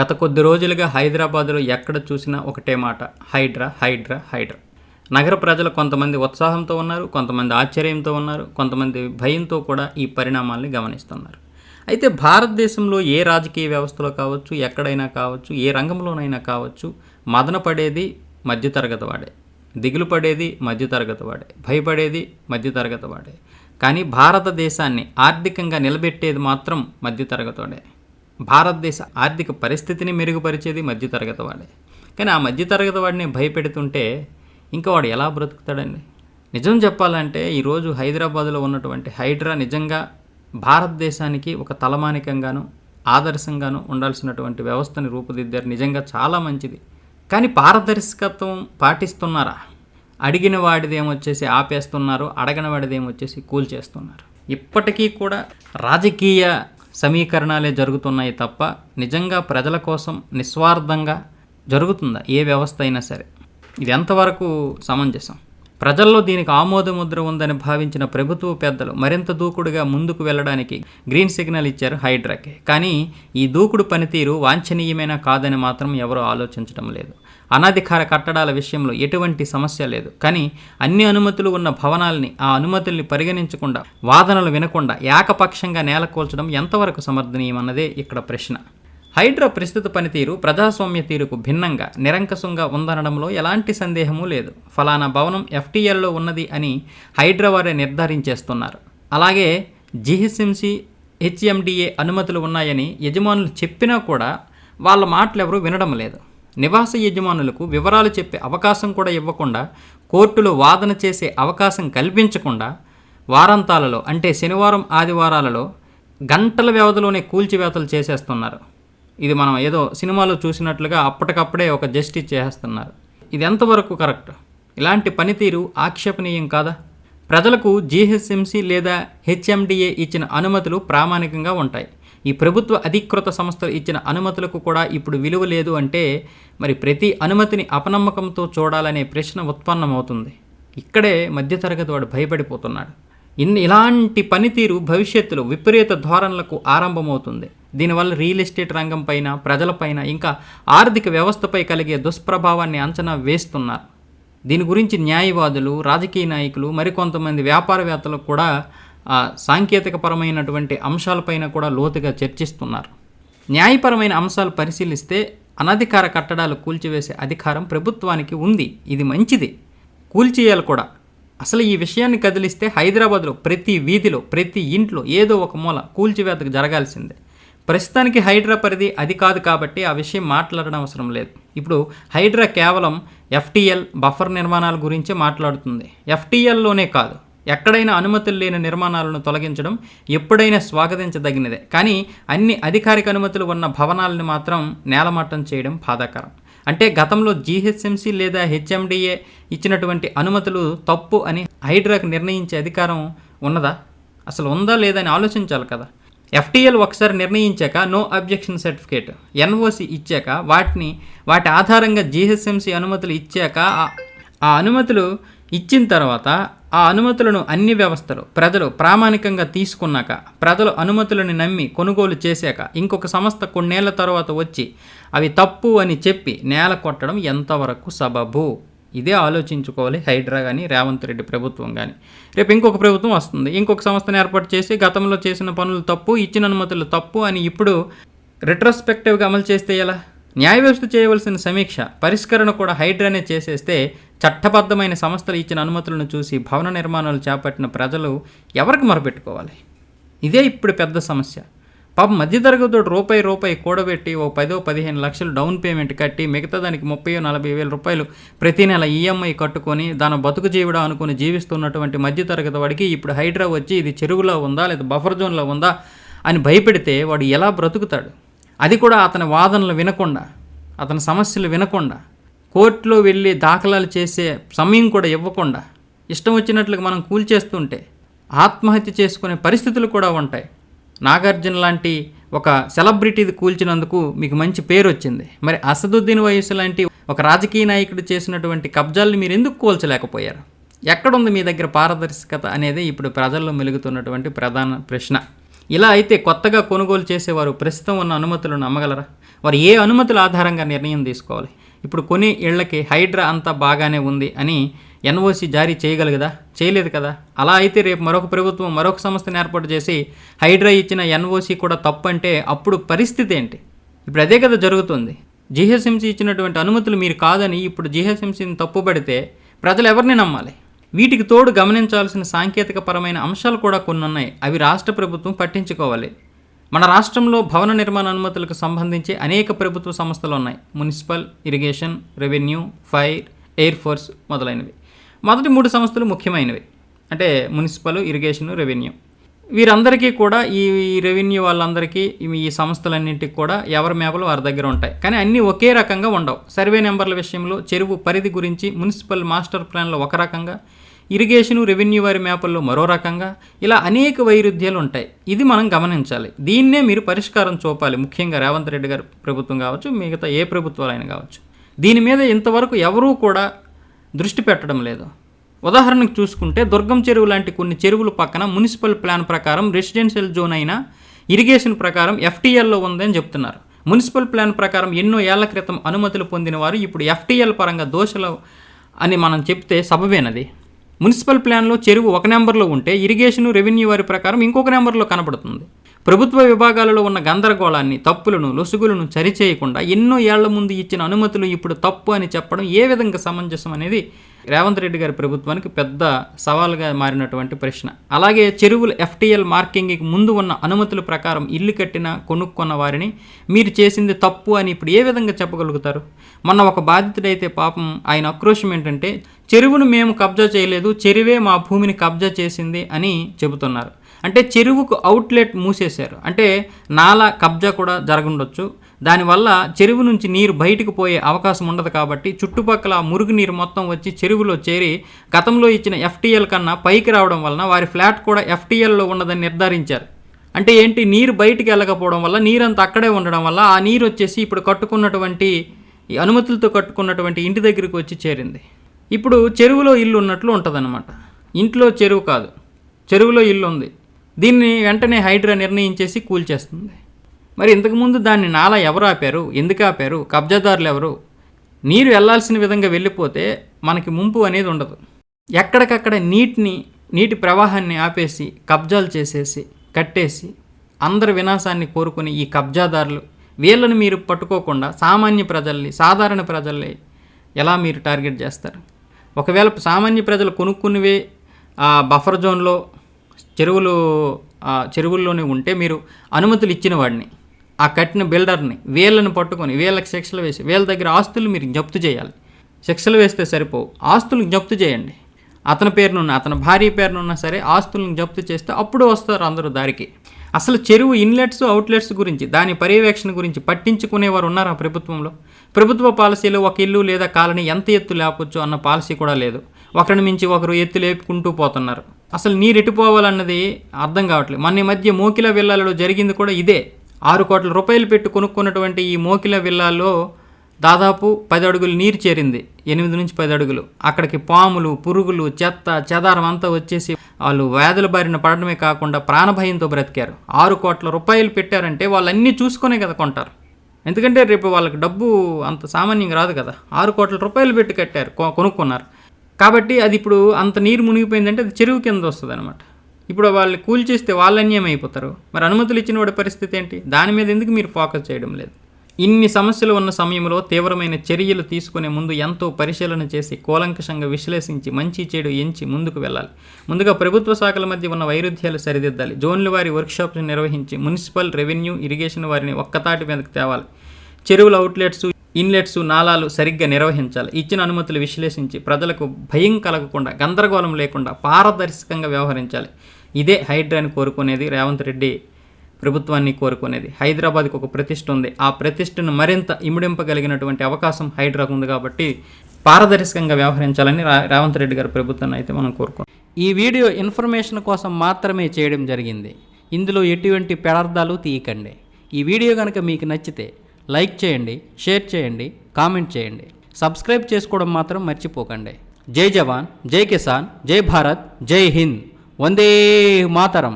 గత కొద్ది రోజులుగా హైదరాబాద్లో ఎక్కడ చూసినా ఒకటే మాట హైడ్రా హైడ్రా హైడ్రా. నగర ప్రజలు కొంతమంది ఉత్సాహంతో ఉన్నారు కొంతమంది ఆశ్చర్యంతో ఉన్నారు కొంతమంది భయంతో కూడా ఈ పరిణామాల్ని గమనిస్తున్నారు. అయితే భారతదేశంలో ఏ రాజకీయ వ్యవస్థలో కావచ్చు ఎక్కడైనా కావచ్చు ఏ రంగంలోనైనా కావచ్చు మదన పడేది మధ్యతరగతి వాడే. దిగులు పడేది మధ్యతరగతి వాడే. భయపడేది మధ్యతరగతి వాడే. కానీ భారతదేశాన్ని ఆర్థికంగా నిలబెట్టేది మాత్రం మధ్యతరగతి వాడే. భారతదేశ ఆర్థిక పరిస్థితిని మెరుగుపరిచేది మధ్యతరగతి వాడే. కానీ ఆ మధ్యతరగతి వాడిని భయపెడుతుంటే ఇంకా వాడు ఎలా బ్రతుకుతాడండి? నిజం చెప్పాలంటే ఈరోజు హైదరాబాద్లో ఉన్నటువంటి హైడ్రా నిజంగా భారతదేశానికి ఒక తలమానికంగాను ఆదర్శంగాను ఉండాల్సినటువంటి వ్యవస్థని రూపుదిద్దారు. నిజంగా చాలా మంచిది. కానీ పారదర్శకత్వం పాటిస్తున్నారా? అడిగిన వాడిదేమొచ్చేసి ఆపేస్తున్నారు అడగని వాడిదేమొచ్చేసి కూల్చేస్తున్నారు. ఇప్పటికీ కూడా రాజకీయ సమీకరణాలే జరుగుతున్నాయి తప్ప నిజంగా ప్రజల కోసం నిస్వార్థంగా జరుగుతుందా? ఏ వ్యవస్థ అయినా సరే. ఇది ఎంతవరకు సమంజసం? ప్రజల్లో దీనికి ఆమోదముద్ర ఉందని భావించిన ప్రభుత్వ పెద్దలు మరింత దూకుడుగా ముందుకు వెళ్ళడానికి గ్రీన్ సిగ్నల్ ఇచ్చారు హైడ్రాకి. కానీ ఈ దూకుడు పనితీరు వాంఛనీయమైన కాదని మాత్రం ఎవరూ ఆలోచించడం లేదు. అనధికార కట్టడాల విషయంలో ఎటువంటి సమస్య లేదు. కానీ అన్ని అనుమతులు ఉన్న భవనాల్ని ఆ అనుమతుల్ని పరిగణించకుండా వాదనలు వినకుండా ఏకపక్షంగా నేలకూల్చడం ఎంతవరకు సమర్థనీయమన్నదే ఇక్కడ ప్రశ్న. హైడ్రా ప్రస్తుత పనితీరు ప్రజాస్వామ్య తీరుకు భిన్నంగా నిరంకసంగా ఉందనడంలో ఎలాంటి సందేహమూ లేదు. ఫలానా భవనం ఎఫ్టీఎల్లో ఉన్నది అని హైడ్రా వారే నిర్ధారించేస్తున్నారు. అలాగే జిహెచ్ఎంసి హెచ్ఎండిఏ అనుమతులు ఉన్నాయని యజమానులు చెప్పినా కూడా వాళ్ళ మాటలు ఎవరూ వినడం లేదు. నివాస యజమానులకు వివరాలు చెప్పే అవకాశం కూడా ఇవ్వకుండా కోర్టులో వాదన చేసే అవకాశం కల్పించకుండా వారాంతాలలో అంటే శనివారం ఆదివారాలలో గంటల వ్యవధిలోనే కూల్చివేతలు చేసేస్తున్నారు. ఇది మనం ఏదో సినిమాలో చూసినట్లుగా అప్పటికప్పుడే ఒక జస్టిస్ చేసేస్తున్నారు. ఇది ఎంతవరకు కరెక్ట్? ఇలాంటి పనితీరు ఆక్షేపణీయం కాదా? ప్రజలకు జీహెచ్ఎంసీ లేదా హెచ్ఎండిఏ ఇచ్చిన అనుమతులు ప్రామాణికంగా ఉంటాయి. ఈ ప్రభుత్వ అధికృత సంస్థలు ఇచ్చిన అనుమతులకు కూడా ఇప్పుడు విలువ లేదు అంటే మరి ప్రతి అనుమతిని అపనమ్మకంతో చూడాలనే ప్రశ్న ఉత్పన్నమవుతుంది. ఇక్కడే మధ్యతరగతి వాడు భయపడిపోతున్నాడు. ఇన్ని ఇలాంటి పనితీరు భవిష్యత్తులో విపరీత ధోరణులకు ఆరంభమవుతుంది. దీనివల్ల రియల్ ఎస్టేట్ రంగం పైన ప్రజలపైన ఇంకా ఆర్థిక వ్యవస్థపై కలిగే దుష్ప్రభావాన్ని అంచనా వేస్తున్నారు. దీని గురించి న్యాయవాదులు రాజకీయ నాయకులు మరికొంతమంది వ్యాపారవేత్తలకు కూడా సాంకేతికపరమైనటువంటి అంశాలపైన కూడా లోతుగా చర్చిస్తున్నారు. న్యాయపరమైన అంశాలు పరిశీలిస్తే అనధికార కట్టడాలు కూల్చివేసే అధికారం ప్రభుత్వానికి ఉంది. ఇది మంచిది. కూల్చేయాలి కూడా. అసలు ఈ విషయాన్ని కదిలిస్తే హైదరాబాద్లో ప్రతి వీధిలో ప్రతి ఇంట్లో ఏదో ఒక మూల కూల్చివేతకు జరగాల్సిందే. ప్రస్తుతానికి హైడ్రా పరిధి అది కాదు కాబట్టి ఆ విషయం మాట్లాడడం అవసరం లేదు. ఇప్పుడు హైడ్రా కేవలం ఎఫ్టీఎల్ బఫర్ నిర్మాణాల గురించే మాట్లాడుతుంది. ఎఫ్టీఎల్లోనే కాదు. ఎక్కడైనా అనుమతులు లేని నిర్మాణాలను తొలగించడం ఎప్పుడైనా స్వాగతించదగినదే. కానీ అన్ని అధికారిక అనుమతులు ఉన్న భవనాలను మాత్రం నేలమట్టం చేయడం బాధాకరం. అంటే గతంలో జీహెచ్ఎంసీ లేదా హెచ్ఎండిఏ ఇచ్చినటువంటి అనుమతులు తప్పు అని హైడ్రాకు నిర్ణయించే అధికారం ఉన్నదా? అసలు ఉందా లేదా అని ఆలోచించాలి కదా. ఎఫ్టీఎల్ ఒకసారి నిర్ణయించాక నో అబ్జెక్షన్ సర్టిఫికేట్ ఎన్ఓసి ఇచ్చాక వాటిని వాటి ఆధారంగా జీహెచ్ఎంసీ అనుమతులు ఇచ్చాక ఆ- ఆ అనుమతులు ఇచ్చిన తర్వాత ఆ అనుమతులను అన్ని వ్యవస్థలు ప్రజలు ప్రామాణికంగా తీసుకున్నాక ప్రజలు అనుమతులను నమ్మి కొనుగోలు చేశాక ఇంకొక సంస్థ కొన్నేళ్ళ తర్వాత వచ్చి అవి తప్పు అని చెప్పి నేల కొట్టడం ఎంతవరకు సబబు? ఇదే ఆలోచించుకోవాలి హైడ్రా కానీ రేవంత్ రెడ్డి ప్రభుత్వం కానీ రేపు ఇంకొక ప్రభుత్వం వస్తుంది. ఇంకొక సంస్థను ఏర్పాటు చేసి గతంలో చేసిన పనులు తప్పు ఇచ్చిన అనుమతులు తప్పు అని ఇప్పుడు రిట్రోస్పెక్టివ్గా అమలు చేస్తే ఎలా? న్యాయ వ్యవస్థ చేయవలసిన సమీక్ష పరిష్కరణ కూడా హైడ్రానే చేసేస్తే చట్టబద్ధమైన సంస్థలు ఇచ్చిన అనుమతులను చూసి భవన నిర్మాణాలు చేపట్టిన ప్రజలు ఎవరికి మొరపెట్టుకోవాలి? ఇదే ఇప్పుడు పెద్ద సమస్య. పాప మధ్యతరగతి రూపాయి రూపాయి కూడబెట్టి ఓ పదో పదిహేను లక్షలు డౌన్ పేమెంట్ కట్టి మిగతా దానికి ముప్పై నలభై వేల రూపాయలు ప్రతి నెల ఈఎంఐ కట్టుకొని దాని బతుకు జీవిడా అనుకుని జీవిస్తున్నటువంటి మధ్యతరగతి వాడికి ఇప్పుడు హైడ్రా వచ్చి ఇది చెరువులో ఉందా లేదా బఫర్ జోన్లో ఉందా అని భయపెడితే వాడు ఎలా బ్రతుకుతాడు? అది కూడా అతని వాదనలు వినకుండా అతని సమస్యలు వినకుండా కోర్టులో వెళ్ళి దాఖలాలు చేసే సమయం కూడా ఇవ్వకుండా ఇష్టం వచ్చినట్లుగా మనం కూల్చేస్తుంటే ఆత్మహత్య చేసుకునే పరిస్థితులు కూడా ఉంటాయి. నాగార్జున లాంటి ఒక సెలబ్రిటీది కూల్చినందుకు మీకు మంచి పేరు వచ్చింది. మరి అసదుద్దీన్ వయసు లాంటి ఒక రాజకీయ నాయకుడు చేసినటువంటి కబ్జాల్ని మీరు ఎందుకు కూల్చలేకపోయారు? ఎక్కడుంది మీ దగ్గర పారదర్శకత అనేది ఇప్పుడు ప్రజల్లో మెలుగుతున్నటువంటి ప్రధాన ప్రశ్న. ఇలా అయితే కొత్తగా కొనుగోలు చేసేవారు ప్రస్తుతం ఉన్న అనుమతులను నమ్మగలరా? వారు ఏ అనుమతుల ఆధారంగా నిర్ణయం తీసుకోవాలి? ఇప్పుడు కొన్ని ఇళ్ళకి హైడ్రా అంతా బాగానే ఉంది అని ఎన్ఓసి జారీ చేయగలగదా చేయలేదు కదా? అలా అయితే రేపు మరొక ప్రభుత్వం మరొక సంస్థను ఏర్పాటు చేసి హైడ్రా ఇచ్చిన ఎన్ఓసి కూడా తప్పు అంటే అప్పుడు పరిస్థితి ఏంటి? ఇప్పుడు అదే కదా జరుగుతుంది. జిహెచ్ఎంసీ ఇచ్చినటువంటి అనుమతులు మీరు కాదని ఇప్పుడు జిహెచ్ఎంసీని తప్పుపడితే ప్రజలు ఎవరిని నమ్మాలి? వీటికి తోడు గమనించాల్సిన సాంకేతిక పరమైన అంశాలు కూడా కొన్ని ఉన్నాయి అవి రాష్ట్ర ప్రభుత్వం పట్టించుకోవాలి. మన రాష్ట్రంలో భవన నిర్మాణ అనుమతులకు సంబంధించి అనేక ప్రభుత్వ సంస్థలు ఉన్నాయి. Municipal irrigation revenue fire air force మొదలైనవి. మొదటి మూడు సంస్థలు ముఖ్యమైనవి. అంటే మున్సిపల్ ఇరిగేషన్ రెవెన్యూ. వీరందరికీ కూడా ఈ రెవెన్యూ వాళ్ళందరికీ ఈ- సంస్థలన్నింటికి కూడా ఎవరి మేపలు వారి దగ్గర ఉంటాయి. కానీ అన్నీ ఒకే రకంగా ఉండవు. సర్వే నెంబర్ల విషయంలో చెరువు పరిధి గురించి మున్సిపల్ మాస్టర్ ప్లాన్లో ఒక రకంగా ఇరిగేషన్ రెవెన్యూ వారి మ్యాపుల్లో మరో రకంగా ఇలా అనేక వైరుధ్యాలు ఉంటాయి. ఇది మనం గమనించాలి. దీన్నే మీరు పరిష్కారం చూపాలి. ముఖ్యంగా రేవంత్ రెడ్డి గారి ప్రభుత్వం కావచ్చు మిగతా ఏ ప్రభుత్వాలైనా కావచ్చు. దీని మీద ఇంతవరకు ఎవరూ కూడా దృష్టి పెట్టడం లేదు. ఉదాహరణకు చూసుకుంటే దుర్గం చెరువు లాంటి కొన్ని చెరువుల పక్కన మున్సిపల్ ప్లాన్ ప్రకారం రెసిడెన్షియల్ జోన్ అయినా ఇరిగేషన్ ప్రకారం ఎఫ్టీఎల్లో ఉందని చెప్తున్నారు. మున్సిపల్ ప్లాన్ ప్రకారం ఎన్నో ఏళ్ళ క్రితం అనుమతులు పొందిన వారు ఇప్పుడు ఎఫ్టీఎల్ పరంగా దోషలు అని మనం చెప్తే సబబేనది. మున్సిపల్ ప్లాన్లో చెరువు ఒక నెంబర్లో ఉంటే ఇరిగేషన్ రెవెన్యూ వారి ప్రకారం ఇంకొక నెంబర్లో కనబడుతుంది. ప్రభుత్వ విభాగాలలో ఉన్న గందరగోళాన్ని తప్పులను లొసుగులను సరిచేయకుండా ఎన్నో ఏళ్ళ ముందు ఇచ్చిన అనుమతులు ఇప్పుడు తప్పు అని చెప్పడం ఏ విధంగా సమంజసం అనేది రేవంత్ రెడ్డి గారి ప్రభుత్వానికి పెద్ద సవాలుగా మారినటువంటి ప్రశ్న. అలాగే చెరువుల ఎఫ్టీఎల్ మార్కింగ్కి ముందు ఉన్న అనుమతుల ప్రకారం ఇల్లు కట్టిన కొనుక్కున్న వారిని మీరు చేసింది తప్పు అని ఇప్పుడు ఏ విధంగా చెప్పగలుగుతారు? మొన్న ఒక బాధితుడైతే పాపం ఆయన ఆక్రోషం ఏంటంటే చెరువును మేము కబ్జా చేయలేదు చెరువే మా భూమిని కబ్జా చేసింది అని చెబుతున్నారు. అంటే చెరువుకు అవుట్లెట్ మూసేశారు. అంటే నాలా కబ్జా కూడా జరగుండొచ్చు దానివల్ల చెరువు నుంచి నీరు బయటకు పోయే అవకాశం ఉండదు కాబట్టి చుట్టుపక్కల మురుగునీరు మొత్తం వచ్చి చెరువులో చేరి గతంలో ఇచ్చిన ఎఫ్టీఎల్ కన్నా పైకి రావడం వలన వారి ఫ్లాట్ కూడా ఎఫ్టీఎల్లో ఉన్నదని నిర్ధారించారు. అంటే ఏంటి? నీరు బయటికి వెళ్ళకపోవడం వల్ల నీరంతా అక్కడే ఉండడం వల్ల ఆ నీరు వచ్చేసి ఇప్పుడు కట్టుకున్నటువంటి అనుమతులతో కట్టుకున్నటువంటి ఇంటి దగ్గరికి వచ్చి చేరింది. ఇప్పుడు చెరువులో ఇల్లు ఉన్నట్లు ఉంటుందన్నమాట. ఇంట్లో చెరువు కాదు. చెరువులో ఇల్లు ఉంది. దీన్ని వెంటనే హైడ్రా నిర్ణయించేసి కూల్చేస్తుంది. మరి ఇంతకుముందు దాన్ని నాలా ఎవరు ఆపారు? ఎందుకు ఆపారు? కబ్జాదారులు ఎవరు? నీరు వెళ్ళాల్సిన విధంగా వెళ్ళిపోతే మనకి ముంపు అనేది ఉండదు. ఎక్కడికక్కడ నీటిని నీటి ప్రవాహాన్ని ఆపేసి కబ్జాలు చేసేసి కట్టేసి అందరి వినాశాన్ని కోరుకుని ఈ కబ్జాదారులు వీళ్ళని మీరు పట్టుకోకుండా సామాన్య ప్రజల్ని సాధారణ ప్రజల్ని ఎలా మీరు టార్గెట్ చేస్తారు? ఒకవేళ సామాన్య ప్రజలు కొనుక్కునివే ఆ బఫర్ జోన్లో చెరువులు చెరువుల్లోనే ఉంటే మీరు అనుమతులు ఇచ్చిన వాడిని ఆ కట్టిన బిల్డర్ని వీళ్ళని పట్టుకొని వీళ్ళకి శిక్షలు వేసి వీళ్ళ దగ్గర ఆస్తులు మీరు జప్తు చేయాలి. శిక్షలు వేస్తే సరిపోవు. ఆస్తులు జప్తు చేయండి. అతని పేరునున్న అతని భార్య పేరునున్నా సరే ఆస్తులను జప్తు చేస్తే అప్పుడు వస్తారు అందరూ దారికి. అసలు చెరువు ఇన్లెట్స్ అవుట్లెట్స్ గురించి దాని పర్యవేక్షణ గురించి పట్టించుకునేవారు ఉన్నారా ప్రభుత్వంలో? ప్రభుత్వ పాలసీలో ఒక ఇల్లు లేదా కాలనీ ఎంత ఎత్తు లేపొచ్చు అన్న పాలసీ కూడా లేదు. ఒకరిని మించి ఒకరు ఎత్తు లేపుకుంటూ పోతున్నారు. అసలు నీరు ఎటుపోవాలన్నది అర్థం కావట్లేదు. మన మధ్య మోకిల విల్లాలలో జరిగింది కూడా ఇదే. ఆరు కోట్ల రూపాయలు పెట్టి కొనుక్కున్నటువంటి ఈ మోకిల విల్లాలో దాదాపు పది అడుగులు నీరు చేరింది. ఎనిమిది నుంచి పది అడుగులు అక్కడికి పాములు పురుగులు చెత్త చెదారం అంతా వచ్చేసి వాళ్ళు వ్యాధుల బారిన పడడమే కాకుండా ప్రాణభయంతో బ్రతికారు. ఆరు కోట్ల రూపాయలు పెట్టారంటే వాళ్ళు అన్నీ చూసుకునే కదా కొంటారు. ఎందుకంటే రేపు వాళ్ళకి డబ్బు అంత సామాన్యంగా రాదు కదా. ఆరు కోట్ల రూపాయలు పెట్టి కట్టారు కొనుక్కున్నారు. కాబట్టి అది ఇప్పుడు అంత నీరు మునిగిపోయిందంటే అది చెరువు కింద వస్తుంది అనమాట ఇప్పుడు వాళ్ళు కూల్చేస్తే వాళ్ళు అన్యాయం అయిపోతారు మరి అనుమతులు ఇచ్చిన వాడి పరిస్థితి ఏంటి? దాని మీద ఎందుకు మీరు ఫోకస్ చేయడం లేదు? ఇన్ని సమస్యలు ఉన్న సమయంలో తీవ్రమైన చర్యలు తీసుకునే ముందు ఎంతో పరిశీలన చేసి కూలంకషంగా విశ్లేషించి మంచి చెడు ఎంచి ముందుకు వెళ్ళాలి. ముందుగా ప్రభుత్వ శాఖల మధ్య ఉన్న వైరుధ్యాలు సరిదిద్దాలి. జోన్ల వారి వర్క్షాప్స్ నిర్వహించి మున్సిపల్ రెవెన్యూ ఇరిగేషన్ వారిని ఒక్కతాటి మీదకి తేవాలి. చెరువుల అవుట్లెట్స్ ఇన్లెట్స్ నాలాలు సరిగ్గా నిర్వహించాలి. ఇచ్చిన అనుమతులు విశ్లేషించి ప్రజలకు భయం కలగకుండా గందరగోళం లేకుండా పారదర్శకంగా వ్యవహరించాలి. ఇదే హైడ్రాని కోరుకునేది రేవంత్ రెడ్డి ప్రభుత్వాన్ని కోరుకునేది. హైదరాబాద్కి ఒక ప్రతిష్ట ఉంది. ఆ ప్రతిష్టను మరింత ఇముడింపగలిగినటువంటి అవకాశం హైడ్రాకు ఉంది కాబట్టి పారదర్శకంగా వ్యవహరించాలని రేవంత్ రెడ్డి గారి ప్రభుత్వాన్ని అయితే మనం కోరుకున్నాం. ఈ వీడియో ఇన్ఫర్మేషన్ కోసం మాత్రమే చేయడం జరిగింది. ఇందులో ఎటువంటి పెడార్థాలు తీయకండి. ఈ వీడియో కనుక మీకు నచ్చితే లైక్ చేయండి షేర్ చేయండి కామెంట్ చేయండి. సబ్స్క్రైబ్ చేసుకోవడం మాత్రం మర్చిపోకండి. జై జవాన్ జై కిసాన్ జై భారత్ జై హింద్. వందే మాతరం.